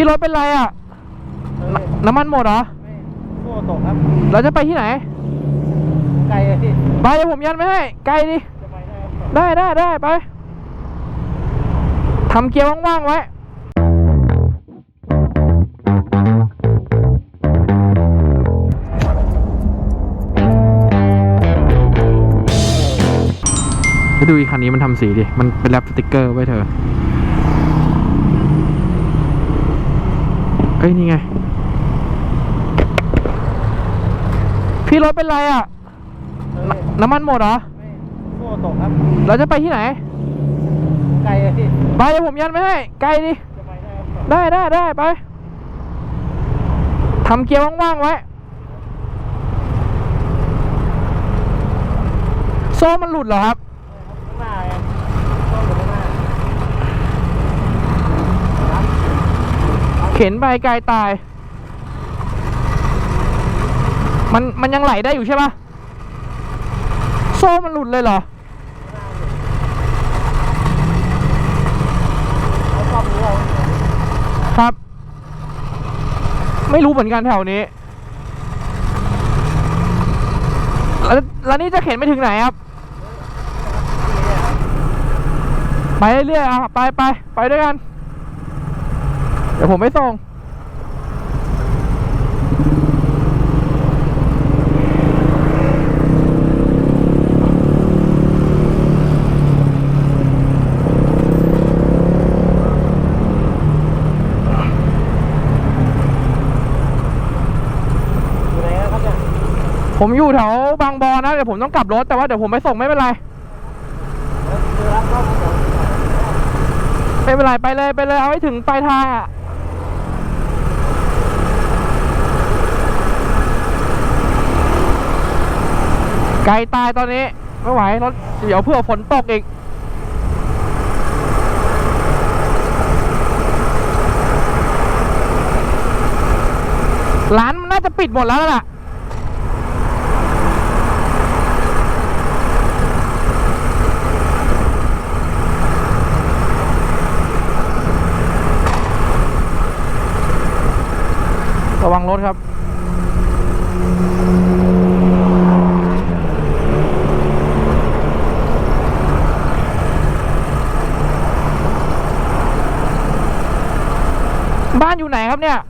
พี่รถเป็นไรอะเออน้ำมันหมดเหรอไม่สู้ตกครับ เราจะไปที่ไหน ไกลอะพี่ไปเดี๋ยวผมยันไม่ให้ ไกลดิ จะไปได้ครับได้ได้ได้ไป ทำเกียร์ว่างๆไว้ ไปดูอีกคันนี้มันทำสีดิ มันเป็นแรปสติกเกอร์ไว้เธอ เอ้ย นี่ไง พี่รถเป็นไรอะเออน้ำมันหมดเหรอไม่สู้ตกครับ เราจะไปที่ไหน ไกลอะพี่ไปเดี๋ยวผมยันไม่ให้ ไกลดิ จะไปได้ครับได้ได้ได้ไป ทำเกียร์ว่างๆไว้ โซ่มันหลุดเหรอครับ ข้างหน้าไงต้องอยู่ข้างหน้าครับ เข็นไปไกลตาย มันมันยังไหลได้อยู่ใช่ปะโซ่มันหลุดเลยเหรอครับ ไม่รู้เหมือนกันแถวนี้ แล้วแล้วนี่จะเข็นไปถึงไหนครับ ไปเรื่อยๆอะไปไปไปด้วยกัน เดี๋ยวผมไม่ส่งอยู่ไหนนะครับเนี่ยผมอยู่แถวบางบอนนะเดี๋ยวผมต้องกลับรถแต่ว่าเดี๋ยวผมไปส่งไม่เป็นไรแล้วคือรับรอบเดี๋ยวไม่เป็นไรไปเลยไปเลยเอาให้ถึงปลายทางอะ ไกลตายตอนนี้ไม่ไหวรถเดี๋ยวเพื่อฝนตกอีก ร้านมันน่าจะปิดหมดแล้วล่ะระวังรถครับ บ้านอยู่ไหน ครับเนี่ย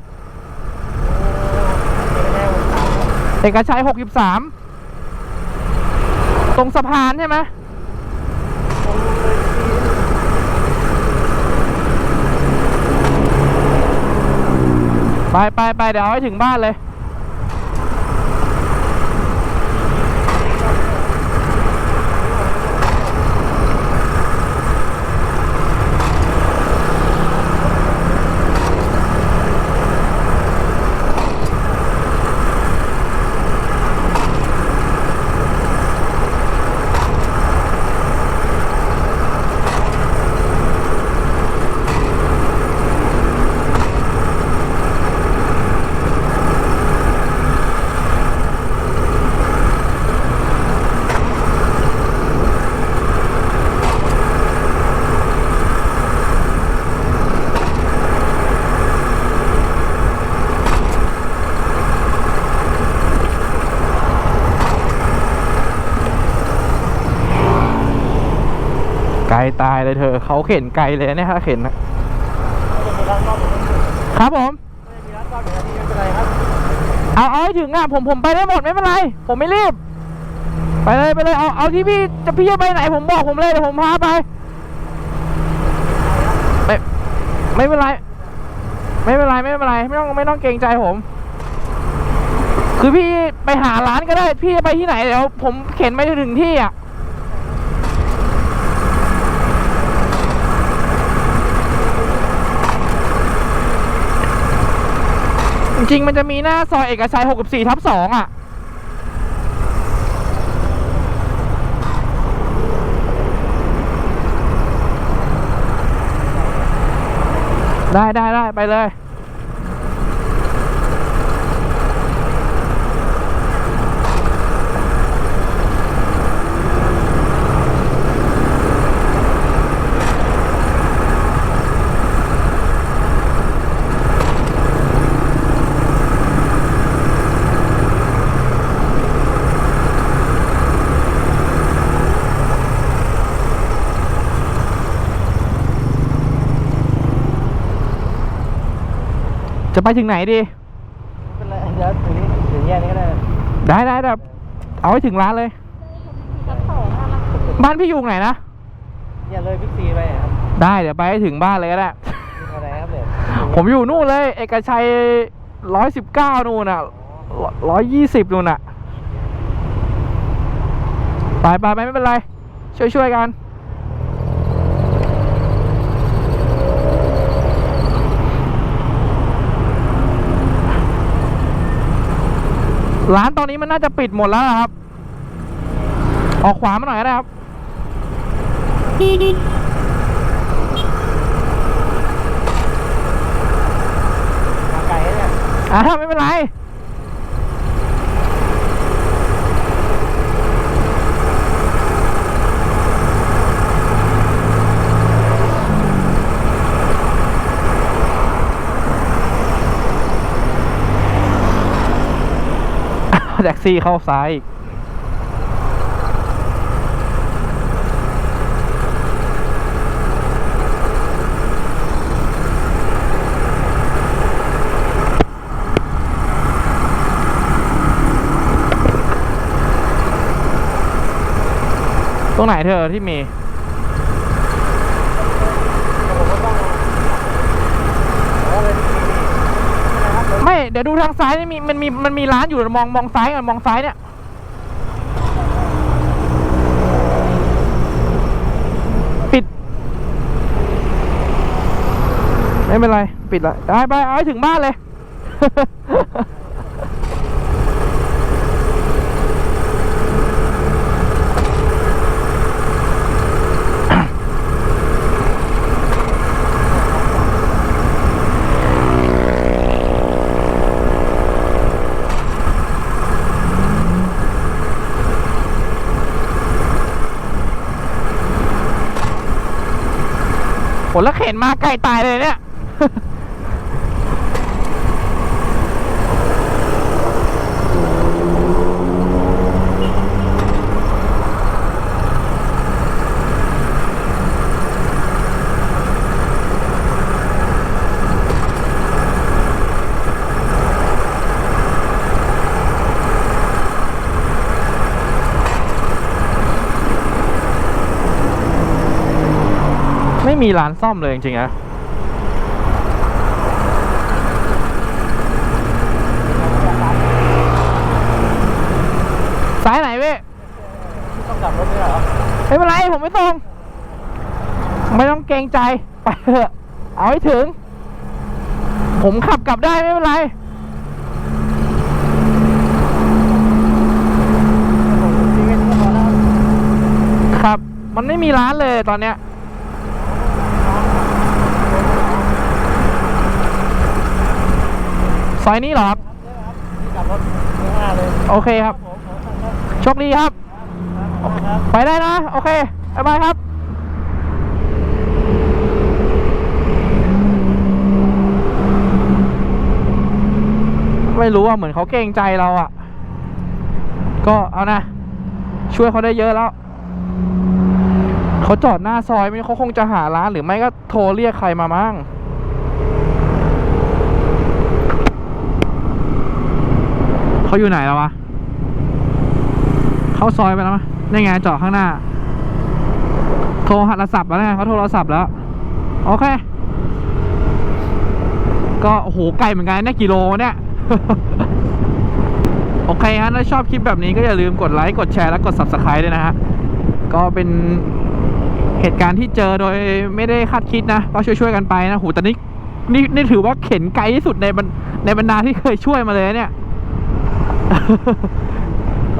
เอกชัยหกสิบสามตรงสะพานใช่ไหมไปไปไปเดี๋ยวเอาให้ถึงบ้านเลย ลตายเลยเธอเขาเข็นไกลเลยนะเนี่ยถ้าเข็นนะครับผมเป็นไรครับเอาเอาให้ถึงอะผมผมไปได้หมดไม่เป็นไร ผมไม่รีบ ไปเลยไปเลยเอาเอาที่พี่จะพี่จะไปไหนผมบอกผมเลยเดี๋ยวผมพาไปไม่ไม่เป็นไร ไม่เป็นไรไม่เป็นไรไม่ต้องไม่ต้องเกรงใจผม คือพี่ไปหาร้านก็ได้ พี่จะไปที่ไหนเดี๋ยวผมเข็นไปถึงที่อะ จริงๆมันจะมีหน้าซอยเอกชัย 64 ทับ 2 อะ ได้ได้ได้ไปเลย จะไปถึงไหนดีเป็นไรเดี๋ยวถึงนี้ถึงแยกนี้ก็ได้ได้ได้แบบเอาให้ถึงร้านเลย บ้านพี่อยู่ไหนนะอย่าเลยบิ๊กซีไปครับได้เดี๋ยวไปให้ถึงบ้านเลยก็ได้มีอะไรครับเนี่ยผมอยู่นู่นเลย เอกชัยร้อยสิบเก้านู่นน่ะร้อยยี่สิบนู่นน่ะไปไปไปไม่เป็นไร ช่วยช่วยๆกัน ร้านตอนนี้มันน่าจะปิดหมดแล้วนะครับ ออกขวามาหน่อยก็ได้ครับมาไกลเนี่ย อ่าไม่เป็นไร แท็กซี่เข้าซ้ายอีกตรงไหนเธอที่มีก็ต้องเอาเลยบิ๊กซีนะครับ ไม่ เดี๋ยวดูทางซ้ายนี่มีมันมีมันมีร้านอยู่มองมองซ้ายก่อนมองซ้ายเนี่ยปิด ไม่เป็นไร ปิดละไปไปเอาให้ถึงบ้านเลย แล้วเข็นมาใกล้ตายเลยเนี่ย ม่มีร้านซ่อมเลยจริงๆนะสายไหนเว้ยต้องกลับรถด้วยเหรอไม่เป็นไรผมไม่ต้องไม่ต้องเกรงใจ ไปเถอะ เอาให้ถึง ผมขับกลับได้ไม่เป็นไรผมซีเว่นก็พอแล้วครับ มันไม่มีร้านเลยตอนเนี้ย ซอยนี้เหรอครับที่กลับรถข้างหน้าเลยโอเคครับผมขอสั่งครับโชคดีครับครับ ไปได้นะ โอเคบ๊ายบายครับไม่รู้ว่าเหมือนเขาเกรงใจเราอะ่ะ ก็เอานะ ช่วยเขาได้เยอะแล้ว เขาจอดหน้าซอยไม่เขาคงจะหาร้านหรือไม่ก็โทรเรียกใครมามั่ง เขาอยู่ไหนแล้ววะเข้าซอยไปแล้วมั้ยนี่ไงจอดข้างหน้า โทรหัดโทรศัพท์แล้วนะเขาโทรศัพท์แล้ว โอเค ก็โอ้โหไกลเหมือนกันเนี่ยกิโลเนี่ย โอเคฮะถ้าชอบคลิปแบบนี้ก็อย่าลืมกดไลค์กดแชร์และกด subscribe ด้วยนะฮะ ก็เป็นเหตุการณ์ที่เจอโดยไม่ได้คาดคิดนะ ก็ช่วยๆกันไปนะโหแต่นี่นี่นี่ถือว่าเข็นไกลที่สุดในบรรในบรรดาที่เคยช่วยมาเลยเนี่ย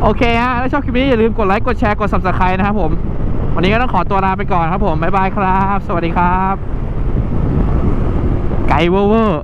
โอเคฮะ ถ้าชอบคลิปนี้อย่าลืมกดไลค์ กดแชร์ กด subscribe นะครับผม วันนี้ก็ต้องขอตัวลาไปก่อนครับผม บ๊ายบายครับ สวัสดีครับ ไกลเวอร์เวอร์